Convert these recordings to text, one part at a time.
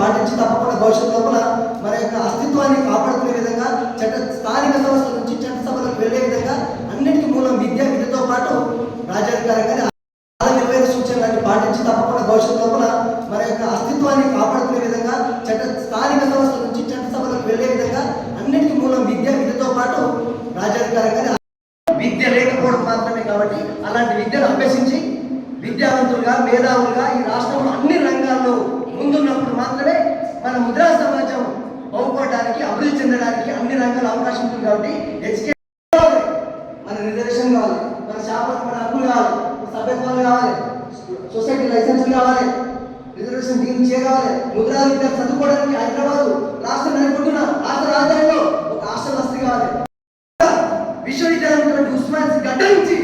పాటించి తప్పకుండా భవిష్యత్తు లోపల మన యొక్క అస్తిత్వాన్ని కాపాడుకునే విధంగా చట్ట స్థానిక సంస్థల నుంచి చట్టసభలకు వెళ్ళే విధంగా అన్నిటికీ మూలం విద్య విద్యతో పాటు రాజాధికారం కానీ నిర్వహణ సూచనలన్నీ పాటించి తప్పకుండా భవిష్యత్తు లోపల మన యొక్క అస్తిత్వాన్ని కాపాడుకునే విధంగా చట్ట స్థానిక సంస్థల నుంచి చట్టసభలకు వెళ్ళే విధంగా అన్నిటికీ మూలం విద్య విద్యతో పాటు రాజ్యాధికారంగానే విద్య లేకపోవడం మాత్రమే కాబట్టి అలాంటి విద్యను అభ్యసించి విద్యావంతులుగా మేధావులుగా ఈ రాష్ట్రంలో అన్ని రంగాల్లో ముందున్నప్పుడు మాత్రమే మన ముద్రా సమాజం బాగుపడడానికి అభివృద్ధి చెందడానికి అన్ని రంగాల అవకాశం ఉంటుంది కాబట్టి ఎడ్యుకేషన్ కావాలి. మన రిజర్వేషన్ కావాలి. మన శాప మన హక్కులు కావాలి. సభ్యత్వాలు కావాలి సొసైటీ లైసెన్స్ కావాలి. రిజర్వేషన్ దీన్ని చేయగాలి ముద్రా విద్య చదువుకోవడానికి హైదరాబాద్ రాష్ట్రం అనుకుంటున్నా రాష్ట్ర రాజధానిలో ఒక హాస్టల్ వసతి కావాలి. విశ్వవిద్యాలయం ఉన్నటువంటి ఉస్మాన్ గడ్డ నుంచి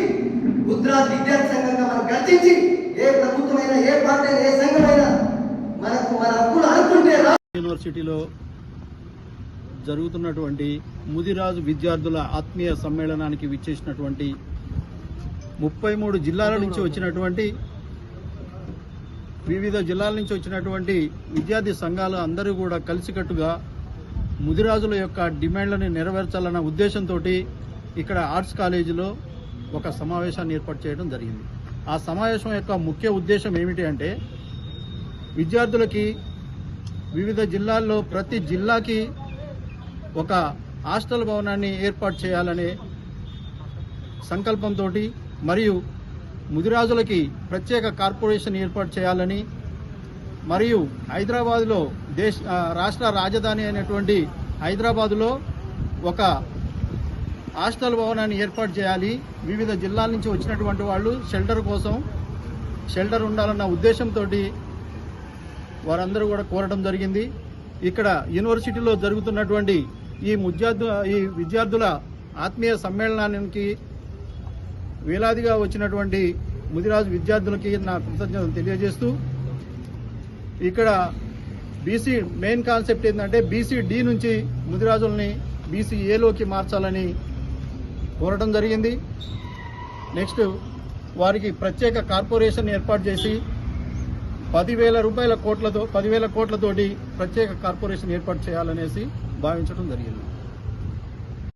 విద్యార్థి సంఘంగా మనం గర్తించి ఏ ప్రభుత్వమైనా ఏ పార్టీ ఏ యూనివర్సిటీలో జరుగుతున్నటువంటి ముదిరాజు విద్యార్థుల ఆత్మీయ సమ్మేళనానికి విచ్చేసినటువంటి ముప్పై మూడు జిల్లాల నుంచి వచ్చినటువంటి వివిధ జిల్లాల నుంచి వచ్చినటువంటి విద్యార్థి సంఘాలు అందరూ కూడా కలిసికట్టుగా ముదిరాజుల యొక్క డిమాండ్లను నెరవేర్చాలన్న ఉద్దేశంతో ఇక్కడ ఆర్ట్స్ కాలేజీలో ఒక సమావేశాన్ని ఏర్పాటు చేయడం జరిగింది. ఆ సమావేశం యొక్క ముఖ్య ఉద్దేశం ఏమిటి అంటే విద్యార్థులకి వివిధ జిల్లాల్లో ప్రతి జిల్లాకి ఒక హాస్టల్ భవనాన్ని ఏర్పాటు చేయాలనే సంకల్పంతో మరియు ముదిరాజులకి ప్రత్యేక కార్పొరేషన్ ఏర్పాటు చేయాలని మరియు హైదరాబాద్లో దేశ రాష్ట్ర రాజధాని అయినటువంటి హైదరాబాదులో ఒక హాస్టల్ భవనాన్ని ఏర్పాటు చేయాలి. వివిధ జిల్లాల నుంచి వచ్చినటువంటి వాళ్ళు షెల్టర్ కోసం షెల్టర్ ఉండాలన్న ఉద్దేశంతో వారందరూ కూడా కోరడం జరిగింది. ఇక్కడ యూనివర్సిటీలో జరుగుతున్నటువంటి ఈ ముద్యార్థు ఈ విద్యార్థుల ఆత్మీయ సమ్మేళనానికి వేలాదిగా వచ్చినటువంటి ముదిరాజు విద్యార్థులకి నా కృతజ్ఞతలు తెలియజేస్తూ ఇక్కడ బీసీ మెయిన్ కాన్సెప్ట్ ఏంటంటే బీసీ డి నుంచి ముదిరాజుల్ని బీసీ ఏలోకి మార్చాలని కోరడం జరిగింది. నెక్స్ట్ వారికి ప్రత్యేక కార్పొరేషన్ ఏర్పాటు చేసి పదివేల రూపాయల కోట్లతో పదివేల కోట్లతోటి ప్రత్యేక కార్పొరేషన్ ఏర్పాటు చేయాలనేసి భావించడం జరిగింది.